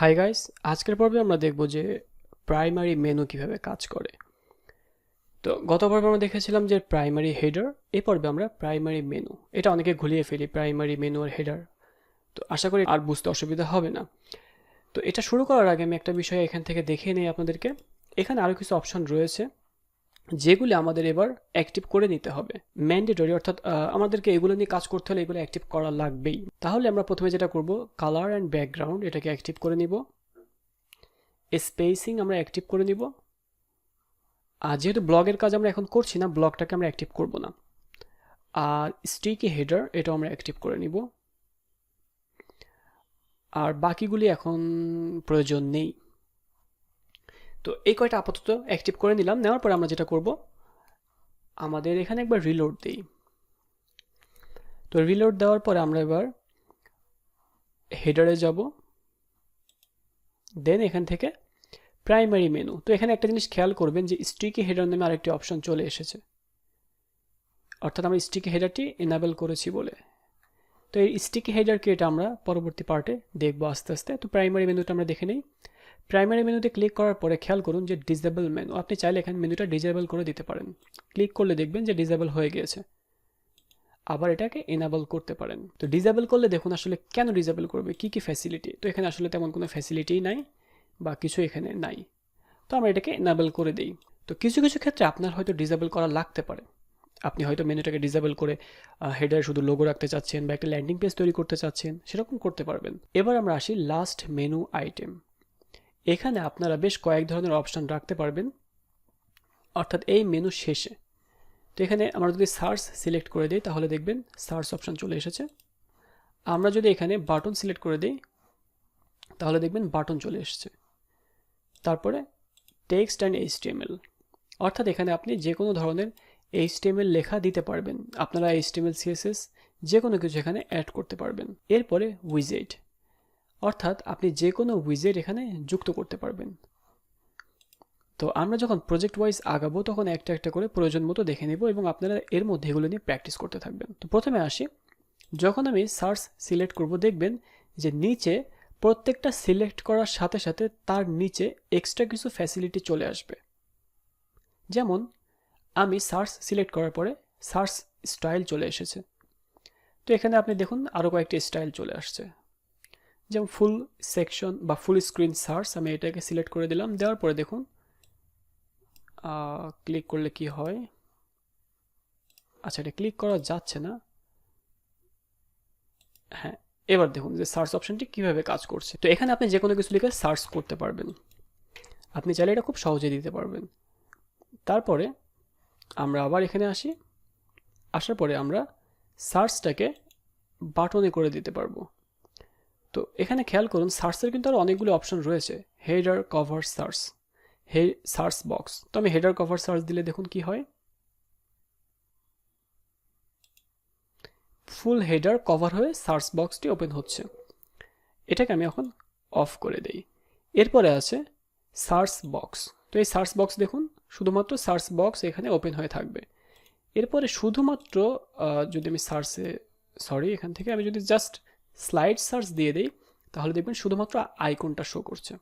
Hi guys আজকের পর্বে আমরা দেখব যে প্রাইমারি মেনু কীভাবে কাজ করে। তো গত পর্বে আমরা দেখেছিলাম যে প্রাইমারি হেডার এই পর্বে আমরা প্রাইমারি মেনু এটা অনেকে ঘুলিয়ে ফেলি প্রাইমারি মেনু আর হেডার তো আশা করি আর বুঝতে অসুবিধা হবে না। তো এটা শুরু করার আগে আমি একটা বিষয় এখান থেকে দেখিয়ে নিই আপনাদেরকে। এখানে আরও কিছু অপশন রয়েছে। যেগুলি আমাদের এবার অ্যাক্টিভ করে নিতে হবে। ম্যান্ডেটরি অর্থাৎ আমাদেরকে এগুলো নিয়ে কাজ করতে হলে এগুলো অ্যাক্টিভ করা লাগবেই। তাহলে আমরা প্রথমে যেটা করব কালার অ্যান্ড ব্যাকগ্রাউন্ড এটাকে অ্যাক্টিভ করে নিব। স্পেসিং আমরা অ্যাক্টিভ করে নিব। আর যেহেতু ব্লগের কাজ আমরা এখন করছি না, ব্লগটাকে আমরা অ্যাক্টিভ করব না। আর স্টিকি হেডার এটাও আমরা অ্যাক্টিভ করে নিব। আর বাকিগুলি এখন প্রয়োজন নেই। তো এই কয়টা আপাতত অ্যাক্টিভ করে নিলাম। নেওয়ার পরে আমরা যেটা করব, আমাদের এখানে একবার রিলোড দিই। তো রিলোড দেওয়ার পরে আমরা এবার হেডারে যাব। দেন এখান থেকে প্রাইমারি মেনু তো এখানে একটা জিনিস খেয়াল করবেন যে স্টিকি হেডার নামে আরেকটি অপশন চলে এসেছে। অর্থাৎ আমরা স্টিকি হেডারটি এনাবেল করেছি বলে। তো এই স্টিকি হেডারকে এটা আমরা পরবর্তী পার্টে দেখব আস্তে আস্তে। তো প্রাইমারি মেনুটা আমরা দেখে নিই। প্রাইমারি মেনুতে ক্লিক করার পরে খেয়াল করুন যে ডিসেবল মেনু আপনি চাইলে এখানে মেনুটা ডিসেবল করে দিতে পারেন। ক্লিক করলে দেখবেন যে ডিসেবল হয়ে গিয়েছে। আবার এটাকে এনাবল করতে পারেন। তো ডিসেবল করলে দেখুন আসলে কেন ডিসেবল করবে? কি কি ফ্যাসিলিটি তো এখানে আসলে তেমন কোনো ফ্যাসিলিটিই নাই বা কিছু এখানে নাই। তো আমরা এটাকে এনাবল করে দিই। তো কিছু কিছু ক্ষেত্রে আপনার হয়তো ডিসেবল করা লাগতে পারে। আপনি হয়তো মেনুটাকে ডিসেবল করে হেডার শুধু লোগো রাখতে চাচ্ছেন বা একটা ল্যান্ডিং পেজ তৈরি করতে চাচ্ছেন, সেরকম করতে পারবেন। এবার আমরা আসি লাস্ট মেনু আইটেম এখানে আপনারা বেশ কয়েক ধরনের অপশান রাখতে পারবেন। অর্থাৎ এই মেনু শেষে। তো এখানে আমরা যদি সার্চ সিলেক্ট করে দিই, তাহলে দেখবেন সার্চ অপশান চলে এসেছে। আমরা যদি এখানে বাটন সিলেক্ট করে দিই, তাহলে দেখবেন বাটন চলে এসেছে। তারপরে টেক্সট অ্যান্ড এইচটিএমএল অর্থাৎ এখানে আপনি যে কোনো ধরনের এইচটিএমএল লেখা দিতে পারবেন। আপনারা এইচটিএমএল সিএসএস যে কোনো কিছু এখানে অ্যাড করতে পারবেন। এরপরে উইজেট অর্থাৎ আপনি যে কোনো উইজেট এখানে যুক্ত করতে পারবেন। তো আমরা যখন প্রজেক্ট ওয়াইজ আগাবো, তখন একটা একটা করে প্রয়োজন মতো দেখে নেব এবং আপনারা এর মধ্যে এগুলো নিয়ে প্র্যাকটিস করতে থাকবেন। তো প্রথমে আসি। যখন আমি সার্চ সিলেক্ট করব, দেখবেন যে নিচে প্রত্যেকটা সিলেক্ট করার সাথে সাথে তার নিচে এক্সট্রা কিছু ফ্যাসিলিটি চলে আসবে। যেমন, আমি সার্চ সিলেক্ট করার পরে সার্চ স্টাইল চলে এসেছে। তো এখানে আপনি দেখুন আরও কয়েকটি স্টাইল চলে আসছে। যেমন ফুল সেকশন বা ফুল স্ক্রিন সার্চ আমি এটাকে সিলেক্ট করে দিলাম। দেওয়ার পরে দেখুন ক্লিক করলে কি হয়? আচ্ছা এটা ক্লিক করা যাচ্ছে না। হ্যাঁ এবার দেখুন যে সার্চ অপশনটি কীভাবে কাজ করছে। তো এখানে আপনি যে কোনো কিছু লিখে সার্চ করতে পারবেন। আপনি চাইলে এটা খুব সহজে দিতে পারবেন। তারপরে আমরা আবার এখানে আসি। আসার পরে আমরা সার্চটাকে বাটনে করে দিতে পারব। তো এখানে খেয়াল করুন, সার্চের কিন্তু আরও অনেকগুলো অপশন রয়েছে। Header cover search. হে, সার্চ বক্স। তো আমি হেডার কভার সার্চ দিলে দেখুন কি হয়? ফুল হেডার কভার হয়ে সার্চ বক্সটি ওপেন হচ্ছে। এটাকে আমি এখন অফ করে দেই। এরপরে আছে সার্চ বক্স। তো এই সার্চ বক্স দেখুন, শুধুমাত্র সার্চ বক্স এখানে ওপেন হয়ে থাকবে। এরপরে শুধুমাত্র যদি আমি সার্চে, সরি, এখান থেকে আমি যদি জাস্ট স্লাইড সার্চ দিয়ে দিই, তাহলে দেখবেন শুধুমাত্র আইকনটা শো করছে।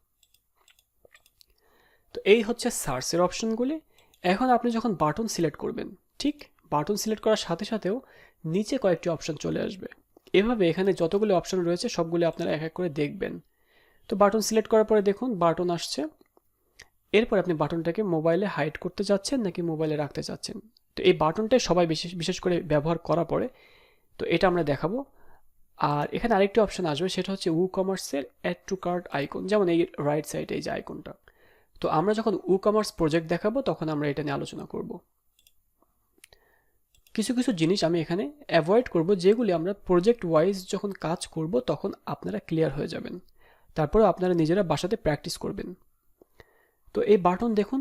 তো এই হচ্ছে সার্চের অপশনগুলি। এখন আপনি যখন বাটন সিলেক্ট করবেন, ঠিক বাটন সিলেক্ট করার সাথে সাথেও নিচে কয়েকটি অপশন চলে আসবে। এভাবে এখানে যতগুলো অপশন রয়েছে, সবগুলো আপনারা এক এক করে দেখবেন। তো বাটন সিলেক্ট করার পরে দেখুন, বাটন আসছে। এরপর আপনি বাটনটাকে মোবাইলে হাইড করতে চাচ্ছেন নাকি মোবাইলে রাখতে চাচ্ছেন তো এই বাটনটাই সবাই বিশেষ বিশেষ করে ব্যবহার করার পরে তো এটা আমরা দেখাবো। আর এখানে আরেকটি অপশন আসবে, সেটা হচ্ছে উ কমার্সের অ্যাড টু কার্ট আইকন যেমন এই রাইট সাইডে এই যে আইকনটা তো আমরা যখন উ কমার্স প্রজেক্ট দেখাবো, তখন আমরা এটা নিয়ে আলোচনা করব। কিছু কিছু জিনিস আমি এখানে অ্যাভয়েড করব, যেগুলি আমরা প্রজেক্ট ওয়াইজ যখন কাজ করব, তখন আপনারা ক্লিয়ার হয়ে যাবেন। তারপরে আপনারা নিজেরা বাসাতে প্র্যাকটিস করবেন। তো এই বাটন দেখুন,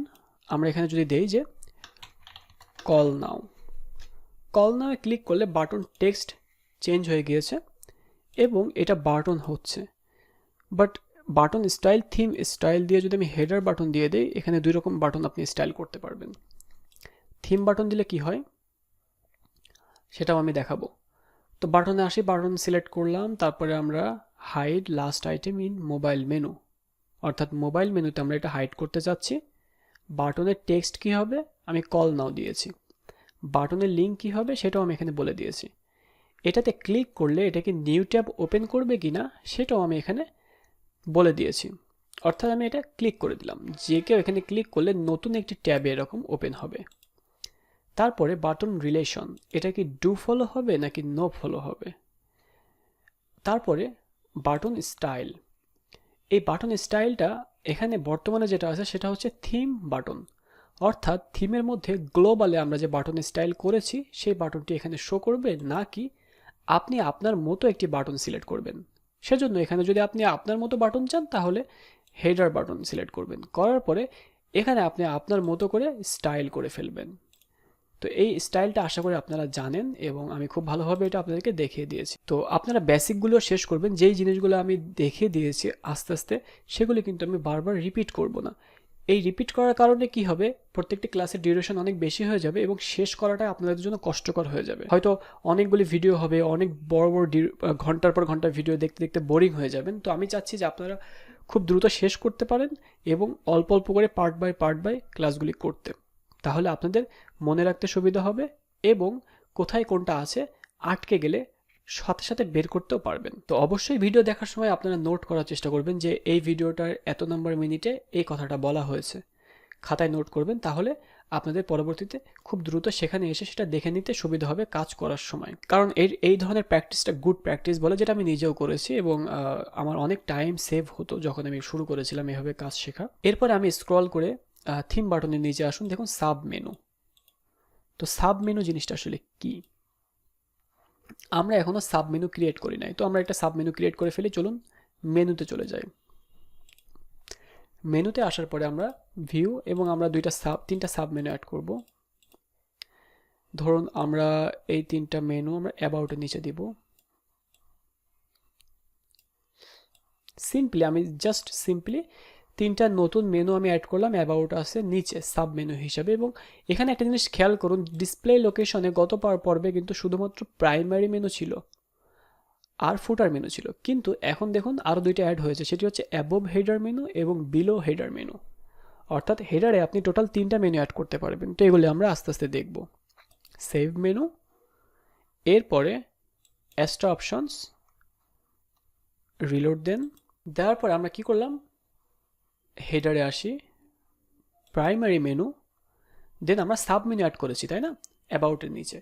আমরা এখানে যদি দেই যে call now call now click করলে বাটন টেক্সট চেঞ্জ হয়ে গিয়েছে। এবং এটা বাটন হচ্ছে। But button style theme style দিয়ে যদি আমি হেডার বাটন দিয়ে দিই, এখানে দুই রকম বাটন আপনি স্টাইল করতে পারবেন। থিম বাটন দিলে কি হয়? সেটাও আমি দেখাবো। তো বাটনে আসি, বাটন সিলেক্ট করলাম, তারপরে আমরা hide last item in mobile menu অর্থাৎ মোবাইল মেনুতে আমরা এটা হাইড করতে চাচ্ছি বাটনের টেক্সট কি হবে? আমি কল নাও দিয়েছি। বাটনের লিঙ্ক কি হবে? সেটাও আমি এখানে বলে দিয়েছি। এটাতে ক্লিক করলে এটাকে নিউ ট্যাব ওপেন করবে কি না সেটাও আমি এখানে বলে দিয়েছি। অর্থাৎ আমি এটা ক্লিক করে দিলাম। যে কেউ এখানে ক্লিক করলে নতুন একটি ট্যাবে এরকম ওপেন হবে। তারপরে বাটন রিলেশন এটা কি ডু ফলো হবে নাকি নো ফলো হবে? তারপরে বাটন স্টাইল এই বাটন স্টাইলটা এখানে বর্তমানে যেটা আছে সেটা হচ্ছে থিম বাটন অর্থাৎ থিমের মধ্যে গ্লোবালে আমরা যে বাটন স্টাইল করেছি, সেই বাটনটি এখানে শো করবে নাকি আপনি আপনার মতো একটি বাটন সিলেক্ট করবেন। সেজন্য এখানে যদি আপনি আপনার মতো বাটন চান, তাহলে হেডার বাটন সিলেক্ট করবেন। করার পরে এখানে আপনি আপনার মতো করে স্টাইল করে ফেলবেন। তো এই স্টাইলটা আশা করি আপনারা জানেন এবং আমি খুব ভালোভাবে এটা আপনাদেরকে দেখিয়ে দিয়েছি। তো আপনারা বেসিকগুলো শেষ করবেন। যেই জিনিসগুলো আমি দেখিয়ে দিয়েছি আস্তে আস্তে, সেগুলি কিন্তু আমি বারবার রিপিট করব না। এই রিপিট করার কারণে কি হবে? প্রত্যেকটি ক্লাসের ডিউরেশন অনেক বেশি হয়ে যাবে এবং শেষ করাটা আপনাদের জন্য কষ্টকর হয়ে যাবে। হয়তো অনেকগুলি ভিডিও হবে, অনেক বড় বড় ঘণ্টার পর ঘণ্টা ভিডিও দেখতে দেখতে বোরিং হয়ে যাবেন। তো আমি চাচ্ছি যে আপনারা খুব দ্রুত শেষ করতে পারেন এবং অল্প অল্প করে পার্ট বাই পার্ট বাই ক্লাসগুলি করতে। তাহলে আপনাদের মনে রাখতে সুবিধা হবে এবং কোথায় কোনটা আছে আটকে গেলে সাথে সাথে বের করতেও পারবেন। তো অবশ্যই ভিডিও দেখার সময় আপনারা নোট করার চেষ্টা করবেন যে এই ভিডিওটার এত নম্বর মিনিটে এই কথাটা বলা হয়েছে। খাতায় নোট করবেন তাহলে আপনাদের পরবর্তীতে খুব দ্রুত সেখানে এসে সেটা দেখে নিতে সুবিধা হবে কাজ করার সময়। কারণ এই এই ধরনের প্র্যাকটিসটা গুড প্র্যাকটিস বলে যেটা আমি নিজেও করেছি এবং আমার অনেক টাইম সেভ হতো যখন আমি শুরু করেছিলাম এভাবে কাজ শেখা। এরপর আমি স্ক্রল করে থিম বাটনের নিচে আসুন, দেখুন সাব মেনু তো সাব মেনু জিনিসটা আসলে কি? আমরা এখনও সাব মেনু ক্রিয়েট করি নাই। তো আমরা একটা সাব মেনু ক্রিয়েট করে ফেলি, চলুন মেনুতে চলে যাই। মেনুতে আসার পরে আমরা ভিউ এবং আমরা দুইটা সাব তিনটা সাব মেনু অ্যাড করব। ধরুন আমরা এই তিনটা মেনু আমরা অ্যাবাউটের নিচে দিব। সিম্পলি আমি জাস্ট সিম্পলি তিনটা নতুন মেনু আমি অ্যাড করলাম অ্যাবাউট আছে, নিচে সাব মেনু হিসাবে এবং এখানে একটা জিনিস খেয়াল করুন ডিসপ্লে লোকেশনে গত পাওয়ার পর্বে কিন্তু শুধুমাত্র প্রাইমারি মেনু ছিল আর ফুটার মেনু ছিল। কিন্তু এখন দেখুন আরও দুইটা অ্যাড হয়েছে, সেটি হচ্ছে অ্যাবোভ হেডার মেনু এবং বিলো হেডার মেনু অর্থাৎ হেডারে আপনি টোটাল তিনটা মেনু অ্যাড করতে পারবেন। তো এগুলি আমরা আস্তে আস্তে দেখব। সেভ মেনু এরপরে এক্সট্রা অপশনস রিলোড দেন দেওয়ার পরে আমরা কি করলাম? হেডারে আসি প্রাইমারি মেনু দেন আমরা সাব মেনু অ্যাড করেছি, তাই না? অ্যাবাউটের নিচে।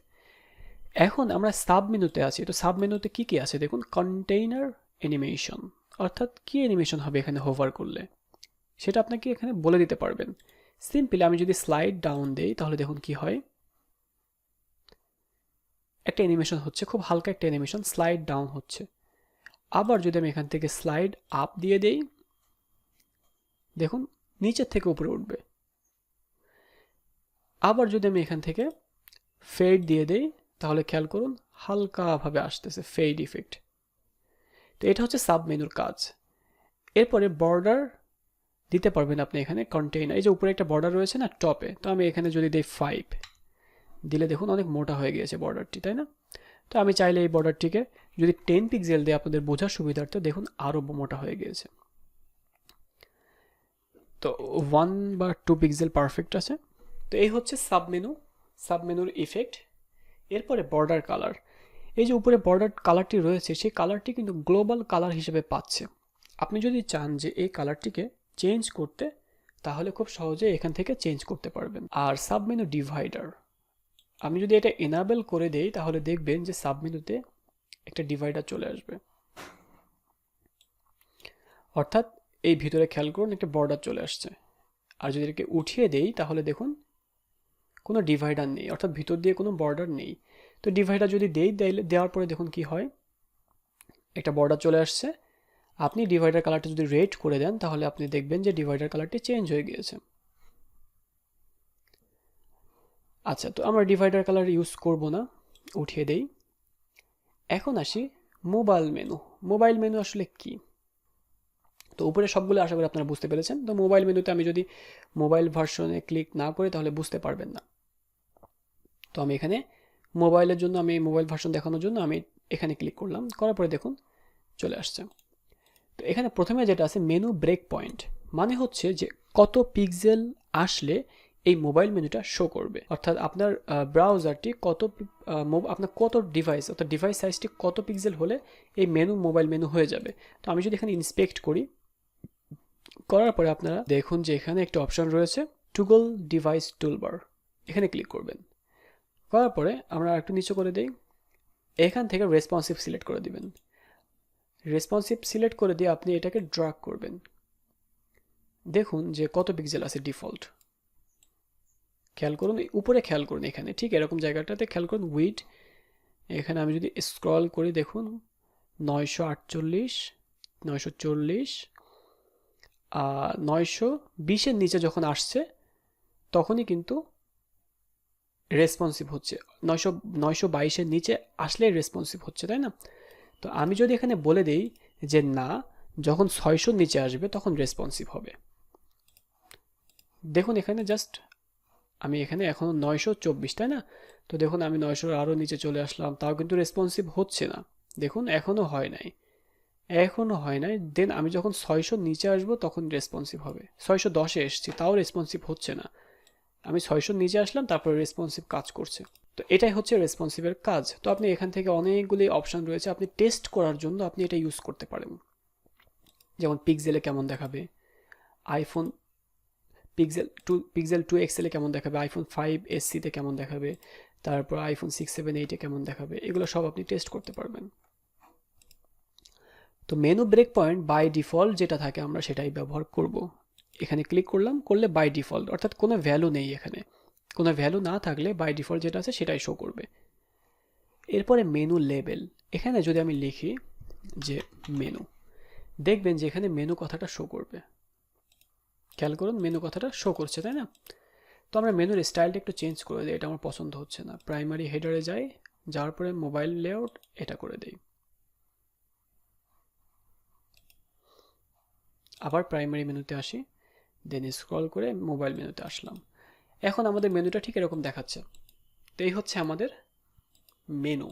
এখন আমরা সাব মেনুতে আছি, তো সাব মেনুতে কী কী আছে? দেখুন কন্টেইনার অ্যানিমেশন অর্থাৎ কী অ্যানিমেশন হবে এখানে হোভার করলে? সেটা আপনাকে এখানে বলে দিতে পারবেন? সিম্পলি আমি যদি স্লাইড ডাউন দেই, তাহলে দেখুন কি হয়? একটা অ্যানিমেশন হচ্ছে, খুব হালকা একটা অ্যানিমেশন স্লাইড ডাউন হচ্ছে। আবার যদি আমি এখান থেকে স্লাইড আপ দিয়ে দেই দেখুন, নিচের থেকে উপরে উঠবে। আবার যদি আমি এখান থেকে ফেড দিয়ে দেই, তাহলে খেয়াল করুন হালকাভাবে আসতেছে ফেড ইফেক্ট তো এটা হচ্ছে সাব মেনুর কাজ। এরপরে বর্ডার দিতে পারবেন আপনি এখানে কন্টেইনার এই যে উপরে একটা বর্ডার রয়েছে না টপে তো আমি এখানে যদি দিই ফাইভ দিলে দেখুন অনেক মোটা হয়ে গিয়েছে বর্ডারটি তাই না? তো আমি চাইলে এই বর্ডারটিকে যদি টেন পিক্সেল দিয়ে আপনাদের বোঝার সুবিধার্থে, দেখুন আরও মোটা হয়ে গিয়েছে। তো ওয়ান বা টু পিক্সেল পারফেক্ট আছে। তো এই হচ্ছে সাবমেনু, সাবমেনুর ইফেক্ট এরপরে বর্ডার কালার এই যে উপরে বর্ডার কালারটি রয়েছে, সেই কালারটি কিন্তু গ্লোবাল কালার হিসেবে পাচ্ছে। আপনি যদি চান যে এই কালারটিকে চেঞ্জ করতে, তাহলে খুব সহজে এখান থেকে চেঞ্জ করতে পারবেন। আর সাবমেনু ডিভাইডার আমি যদি এটা এনাবেল করে দেই, তাহলে দেখবেন যে সাবমেনুতে একটা ডিভাইডার চলে আসবে। অর্থাৎ এই ভিতরে খেয়াল করুন, একটা বর্ডার চলে আসছে। আর যদি এটাকে উঠিয়ে দেই, তাহলে দেখুন কোনো ডিভাইডার নেই, অর্থাৎ ভিতর দিয়ে কোনো বর্ডার নেই। তো ডিভাইডার যদি দেই দেওয়ার পরে দেখুন কি হয়? একটা বর্ডার চলে আসছে। আপনি ডিভাইডার কালারটা যদি রেড করে দেন, তাহলে আপনি দেখবেন যে ডিভাইডার কালারটি চেঞ্জ হয়ে গিয়েছে। আচ্ছা তো আমরা ডিভাইডার কালার ইউজ করব না, উঠিয়ে দেই। এখন আসি মোবাইল মেনু মোবাইল মেনু আসলে কি? তো উপরে সবগুলো আশা করি আপনারা বুঝতে পেরেছেন। তো মোবাইল মেনুতে আমি যদি মোবাইল ভার্সনে ক্লিক না করি, তাহলে বুঝতে পারবেন না। তো আমি এখানে মোবাইলের জন্য আমি মোবাইল ভার্সন দেখানোর জন্য আমি এখানে ক্লিক করলাম। করার পরে দেখুন, চলে আসছে। তো এখানে প্রথমে যেটা আছে মেনু ব্রেক পয়েন্ট মানে হচ্ছে যে কত পিক্সেল আসলে এই মোবাইল মেনুটা শো করবে। অর্থাৎ আপনার ব্রাউজারটি কত আপনার কত ডিভাইস অর্থাৎ ডিভাইস সাইজটি কত পিক্সেল হলে এই মেনু মোবাইল মেনু হয়ে যাবে। তো আমি যদি এখানে ইন্সপেক্ট করি করার পরে আপনারা দেখুন যে এখানে একটা অপশন রয়েছে টুগল ডিভাইস টুলবার এখানে ক্লিক করবেন। করার পরে আমরা একটু নিচে করে দেই। এখান থেকে রেসপন্সিভ সিলেক্ট করে দিবেন। রেসপন্সিভ সিলেক্ট করে দিয়ে আপনি এটাকে ড্রাগ করবেন। দেখুন যে কত পিক্সেল আছে ডিফল্ট খেয়াল করুন, উপরে খেয়াল করুন এখানে। ঠিক এরকম জায়গাটাতে খেয়াল করুন উইড এখানে আমি যদি স্ক্রল করি, দেখুন, নয়শো আটচল্লিশ, নয়শো চল্লিশ নয়শো বিশের নিচে যখন আসছে, তখনই কিন্তু রেসপন্সিভ হচ্ছে। নয়শো নয়শো বাইশের নিচে আসলে রেসপন্সিভ হচ্ছে, তাই না? তো আমি যদি এখানে বলে দেই যে না, যখন ছয়শোর নিচে আসবে, তখন রেসপন্সিভ হবে। দেখুন এখানে জাস্ট আমি এখানে এখনও নয়শো চব্বিশ, তাই না? তো দেখুন আমি নয়শোর আরও নিচে চলে আসলাম, তাও কিন্তু রেসপন্সিভ হচ্ছে না। দেখুন এখনও হয় নাই। এখনও হয় নাই। দেন আমি যখন ছয়শোর নিচে আসব, তখন রেসপন্সিভ হবে। ছয়শো দশে এসছি, তাও রেসপন্সিভ হচ্ছে না। আমি ছয়শোর নিচে আসলাম, তারপরে রেসপন্সিভ কাজ করছে। তো এটাই হচ্ছে রেসপন্সিভের কাজ। তো আপনি এখান থেকে অনেকগুলি অপশন রয়েছে, আপনি টেস্ট করার জন্য আপনি এটা ইউজ করতে পারেন। যেমন পিক্সেলে কেমন দেখাবে iPhone pixel two pixel two এক্সেলে কেমন দেখাবে আইফোন ফাইভ এসসিতে কেমন দেখাবে, তারপর আইফোন সিক্স সেভেন এইটে কেমন দেখাবে, এগুলো সব আপনি টেস্ট করতে পারবেন। তো menu break point by default যেটা থাকে আমরা সেটাই ব্যবহার করব। এখানে ক্লিক করলাম, করলে বাই ডিফল্ট অর্থাৎ কোনো ভ্যালু নেই এখানে। কোনো ভ্যালু না থাকলে বাই ডিফল্ট যেটা আছে সেটাই শো করবে। এরপরে মেনু লেবেল এখানে যদি আমি লিখি যে মেনু দেখবেন যে এখানে মেনু কথাটা শো করবে। খেয়াল করুন মেনু কথাটা শো করছে, তাই না? তো আমরা মেনুর স্টাইলটা একটু চেঞ্জ করে দিই, এটা আমার পছন্দ হচ্ছে না। প্রাইমারি হেডারে যাই, যাওয়ার পরে মোবাইল লেআউট এটা করে দিই। আবার প্রাইমারি মেনুতে আসি দেন স্ক্রল করে মোবাইল মেনুতে আসলাম। এখন আমাদের মেনুটা ঠিক এরকম দেখাচ্ছে। তো এই হচ্ছে আমাদের মেনু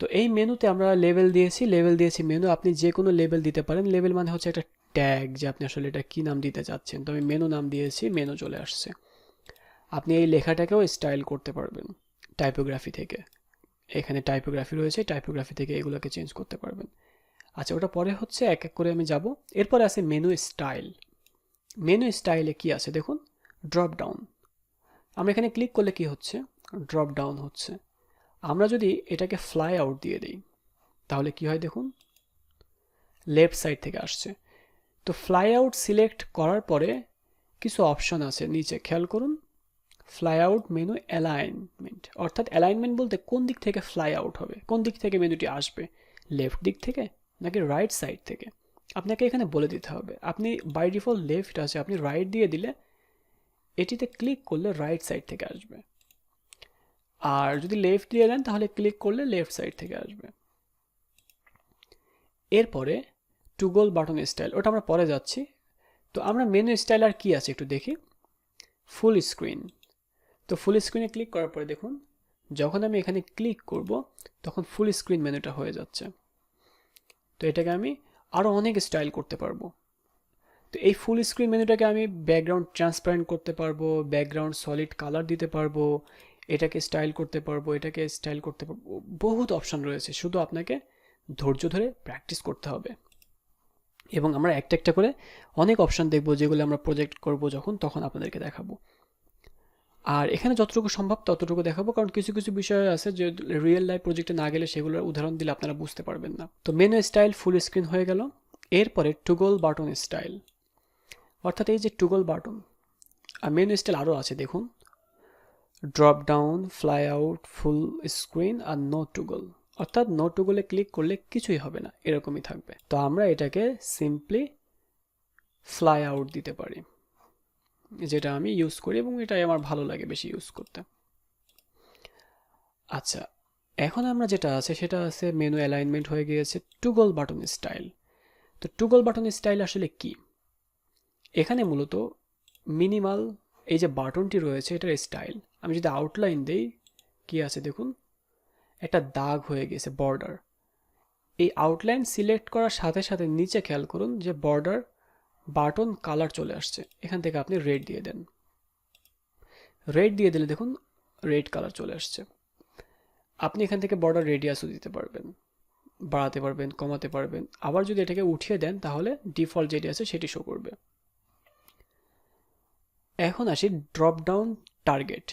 তো এই মেনুতে আমরা লেভেল দিয়েছি লেভেল দিয়েছি মেনু আপনি যে কোনো লেভেল দিতে পারেন। লেভেল মানে হচ্ছে একটা ট্যাগ যে আপনি আসলে এটা কী নাম দিতে চাচ্ছেন তো আমি মেনু নাম দিয়েছি মেনু চলে আসছে। আপনি এই লেখাটাকেও স্টাইল করতে পারবেন টাইপোগ্রাফি থেকে। এখানে টাইপোগ্রাফি রয়েছে টাইপোগ্রাফি থেকে এগুলোকে চেঞ্জ করতে পারবেন। আচ্ছা ওটা পরে হচ্ছে এক এক করে আমি যাব। এরপরে আছে মেনু স্টাইল মেনু স্টাইলে কি আছে দেখুন? ড্রপ ডাউন আমরা এখানে ক্লিক করলে কি হচ্ছে? ড্রপ ডাউন হচ্ছে। আমরা যদি এটাকে ফ্লাই আউট দিয়ে দিই, তাহলে কি হয় দেখুন? লেফট সাইড থেকে আসছে। তো ফ্লাই আউট সিলেক্ট করার পরে কিছু অপশন আছে নিচে। খেয়াল করুন ফ্লাই আউট মেনু অ্যালাইনমেন্ট অর্থাৎ অ্যালাইনমেন্ট বলতে কোন দিক থেকে ফ্লাই আউট হবে? কোন দিক থেকে মেনুটি আসবে? লেফট দিক থেকে? নাকি রাইট সাইড থেকে। আপনাকে এখানে বলে দিতে হবে। আপনি বাই ডিফল্ট লেফট আছে, আপনি রাইট দিয়ে দিলে এটিতে ক্লিক করলে রাইট সাইড থেকে আসবে। আর যদি লেফট দিয়ে দেন, তাহলে ক্লিক করলে লেফট সাইড থেকে আসবে। এরপরে টুগল বাটন স্টাইল ওটা আমরা পরে যাচ্ছি। তো আমরা মেনু স্টাইল আর কি আছে একটু দেখি। ফুল স্ক্রিন তো ফুল স্ক্রিনে ক্লিক করার পরে দেখুন, যখন আমি এখানে ক্লিক করব, তখন ফুল স্ক্রিন মেনুটা হয়ে যাচ্ছে। তো এটাকে আমি আরও অনেক স্টাইল করতে পারব। তো এই ফুল স্ক্রিন মেনুটাকে আমি ব্যাকগ্রাউন্ড ট্রান্সপারেন্ট করতে পারব ব্যাকগ্রাউন্ড সলিড কালার দিতে পারব, এটাকে স্টাইল করতে পারব, এটাকে স্টাইল করতে পারব, বহুত অপশান রয়েছে, শুধু আপনাকে ধৈর্য ধরে প্র্যাকটিস করতে হবে। এবং আমরা একটা একটা করে অনেক অপশান দেখব যেগুলো আমরা প্রজেক্ট করব যখন, তখন আপনাদেরকে দেখাবো। আর এখানে যতটুকু সম্ভব ততটুকু দেখাবো, কারণ কিছু কিছু বিষয় আছে যে রিয়েল লাইফ প্রজেক্টে না গেলে সেগুলোর উদাহরণ দিলে আপনারা বুঝতে পারবেন না। তো মেনু স্টাইল ফুল স্ক্রিন হয়ে গেল। এরপরে টুগল বাটন স্টাইল অর্থাৎ এই যে টুগল বাটন আর মেনু স্টাইল আরও আছে, দেখুন। Drop down fly out full screen আর নো টুগল অর্থাৎ নো টুগলে ক্লিক করলে কিছুই হবে না, এরকমই থাকবে। তো আমরা এটাকে সিম্পলি ফ্লাই আউট দিতে পারি। যেটা আমি ইউজ করি এবং এটাই আমার ভালো লাগে বেশি ইউজ করতে। আচ্ছা এখন আমরা যেটা আছে সেটা আছে মেনু অ্যালাইনমেন্ট হয়ে গিয়েছে টুগল বাটন স্টাইল তো টুগল বাটন স্টাইল আসলে কি? এখানে মূলত মিনিমাল এই যে বাটনটি রয়েছে এটার স্টাইল আমি যদি আউটলাইন দিই, কি আছে দেখুন? একটা দাগ হয়ে গেছে বর্ডার এই আউটলাইন সিলেক্ট করার সাথে সাথে নিচে খেয়াল করুন যে বর্ডার বাটন কালার চলে আসছে। এখান থেকে আপনি রেড দিয়ে দেন। রেড দিয়ে দিলে দেখুন রেড কালার চলে আসছে। আপনি এখান থেকে বর্ডার রেডিয়াসও দিতে পারবেন। বাড়াতে পারবেন, কমাতে পারবেন। আবার যদি এটাকে উঠিয়ে দেন, তাহলে ডিফল্ট যেটি আছে সেটি শো করবে। এখন আসি ড্রপ ডাউন টার্গেট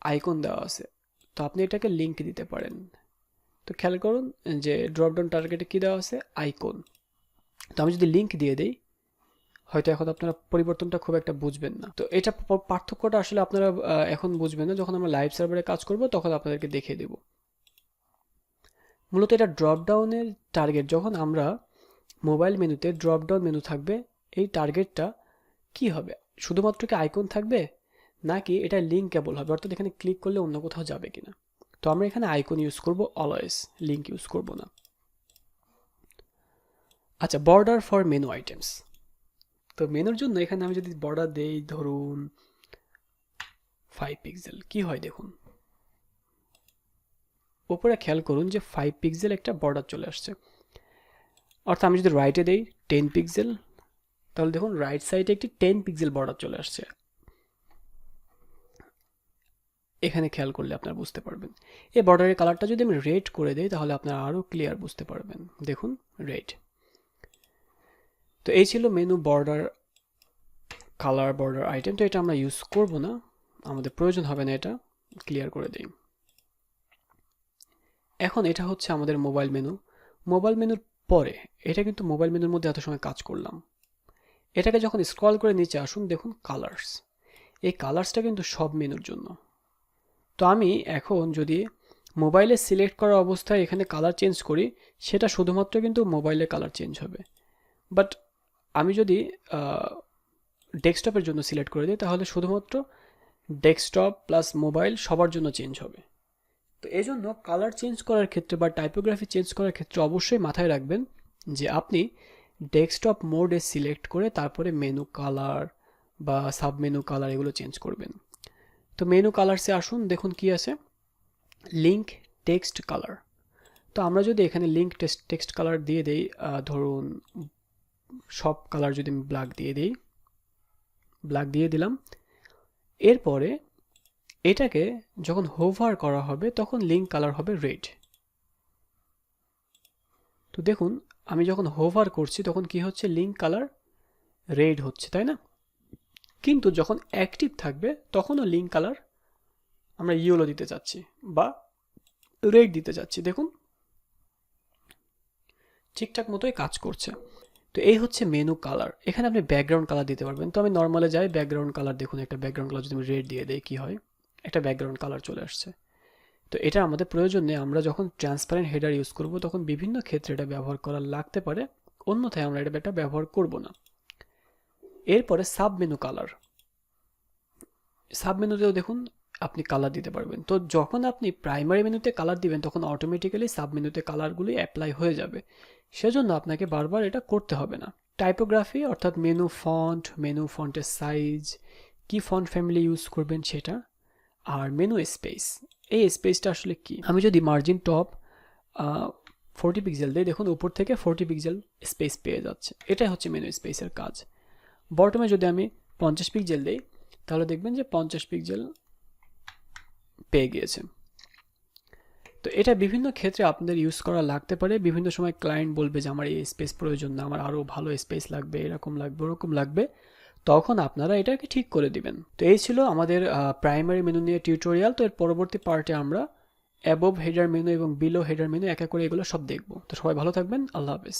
আইকন দেওয়া আছে। তো আপনি এটাকে লিঙ্ক দিতে পারেন। তো খেয়াল করুন যে ড্রপ ডাউন টার্গেটে কী দেওয়া আছে? আইকন তো আমি যদি লিঙ্ক দিয়ে দিই, হয়তো এখন আপনারা পরিবর্তনটা খুব একটা বুঝবেন না। তো এটা পার্থক্যটা আসলে আপনারা এখন বুঝবেন না। যখন আমরা লাইভ সার্ভারে কাজ করব, তখন আপনাদেরকে দেখিয়ে দেব। মূলত এটা ড্রপডাউনের টার্গেট যখন আমরা মোবাইল মেনুতে ড্রপডাউন মেনু থাকবে, এই টার্গেটটা কি হবে? শুধুমাত্র কি আইকন থাকবে? নাকি এটা লিঙ্কেবল হবে? অর্থাৎ এখানে ক্লিক করলে অন্য কোথাও যাবে কিনা? তো আমরা এখানে আইকন ইউজ করব অলওয়েজ লিঙ্ক ইউজ করব না। আচ্ছা বর্ডার ফর মেনু আইটেমস তো মেনুর জন্য এখানে আমি যদি বর্ডার দেই, ধরুন ফাইভ পিক্সেল কি হয় দেখুন? উপরে খেয়াল করুন যে ফাইভ পিক্সেল একটা বর্ডার চলে আসছে। অর্থাৎ আমি যদি রাইটে দেই টেন পিক্সেল তাহলে দেখুন রাইট সাইডে একটি টেন পিক্সেল বর্ডার চলে আসছে। এখানে খেয়াল করলে আপনার বুঝতে পারবেন। এই বর্ডারের কালারটা যদি আমি রেড করে দিই, তাহলে আপনারা আরও ক্লিয়ার বুঝতে পারবেন। দেখুন রেড তো এই ছিল menu border colour border item তো এটা আমরা ইউজ করব না। আমাদের প্রয়োজন হবে না এটা। ক্লিয়ার করে দিই। এখন এটা হচ্ছে আমাদের মোবাইল মেনু মোবাইল মেনুর পরে এটা কিন্তু মোবাইল মেনুর মধ্যে এত সময় কাজ করলাম। এটাকে যখন স্ক্রল করে নিচে আসুন, দেখুন কালার্স এই কালার্সটা কিন্তু সব মেনুর জন্য। তো আমি এখন যদি মোবাইলে সিলেক্ট করা অবস্থায় এখানে কালার চেঞ্জ করি, সেটা শুধুমাত্র কিন্তু মোবাইলে কালার চেঞ্জ হবে। বাট আমি যদি ডেস্কটপের জন্য সিলেক্ট করে দিই, তাহলে শুধুমাত্র ডেস্কটপ প্লাস মোবাইল সবার জন্য চেঞ্জ হবে। তো এই জন্য কালার চেঞ্জ করার ক্ষেত্রে বা টাইপোগ্রাফি চেঞ্জ করার ক্ষেত্রে অবশ্যই মাথায় রাখবেন যে আপনি ডেস্কটপ মোডে সিলেক্ট করে তারপরে মেনু কালার বা সাব মেনু কালার এগুলো চেঞ্জ করবেন। তো মেনু কালারসে আসুন, দেখুন কি আছে। Link text colour. তো আমরা যদি এখানে লিঙ্ক টেক্সট কালার দিয়ে দেই ধরুন সব কালার যদি আমি ব্ল্যাক দিয়ে দিই ব্ল্যাক দিয়ে দিলাম। এরপরে এটাকে যখন হোভার করা হবে, তখন লিঙ্ক কালার হবে রেড তো দেখুন, আমি যখন হোভার করছি, তখন কি হচ্ছে? লিঙ্ক কালার রেড হচ্ছে, তাই না? কিন্তু যখন অ্যাক্টিভ থাকবে, তখনও লিঙ্ক কালার আমরা ইয়েলো দিতে চাচ্ছি বা রেড দিতে চাচ্ছি। দেখুন, ঠিকঠাক মতোই কাজ করছে। তো এই হচ্ছে মেনু কালার এখানে আপনি ব্যাকগ্রাউন্ড কালার দিতে পারবেন। তো আমি নর্মালে যাই ব্যাকগ্রাউন্ড কালার দেখুন। একটা ব্যাকগ্রাউন্ড কালার যদি আমি রেড দিয়ে দেয় কী হয়? একটা ব্যাকগ্রাউন্ড কালার চলে আসছে। তো এটা আমাদের প্রয়োজন নেই। আমরা যখন ট্রান্সপারেন্ট হেডার ইউজ করব, তখন বিভিন্ন ক্ষেত্রে এটা ব্যবহার করা লাগতে পারে। অন্যথায় আমরা এটা এটা ব্যবহার করব না। এরপরে সাব মেনু কালার সাব মেনুতেও দেখুন, আপনি কালার দিতে পারবেন। তো যখন আপনি প্রাইমারি মেনুতে কালার দিবেন, তখন অটোমেটিক্যালি সাব মেনুতে কালারগুলি অ্যাপ্লাই হয়ে যাবে। সেজন্য আপনাকে বারবার এটা করতে হবে না। টাইপোগ্রাফি অর্থাৎ মেনু ফন্ট মেনু ফন্টের সাইজ কি ফন্ট ফ্যামিলি ইউজ করবেন সেটা, আর মেনু স্পেস এই স্পেসটা আসলে কি? আমি যদি মার্জিন টপ ফোরটি পিক্সেল দিই, দেখুন উপর থেকে ফোরটি পিক্সেল স্পেস পেয়ে যাচ্ছে। এটাই হচ্ছে মেনু স্পেসের কাজ। বটমে যদি আমি পঞ্চাশ পিক্সেল দিই, তাহলে দেখবেন যে পঞ্চাশ পিক্সেল পেয়ে গিয়েছে। তো এটা বিভিন্ন ক্ষেত্রে আপনাদের ইউজ করা লাগতে পারে। বিভিন্ন সময় ক্লায়েন্ট বলবে যে, আমার এই স্পেস প্রয়োজন না, আমার আরও ভালো স্পেস লাগবে, এরকম লাগবে, ওরকম লাগবে। তখন আপনারা এটাকে ঠিক করে দিবেন। তো এই ছিল আমাদের প্রাইমারি মেনু নিয়ে টিউটোরিয়াল তো এর পরবর্তী পার্টে আমরা অ্যাবভ হেডার মেনু এবং বিলো হেডার মেনু একা করে এগুলো সব দেখব। তো সবাই ভালো থাকবেন। আল্লাহ হাফেজ।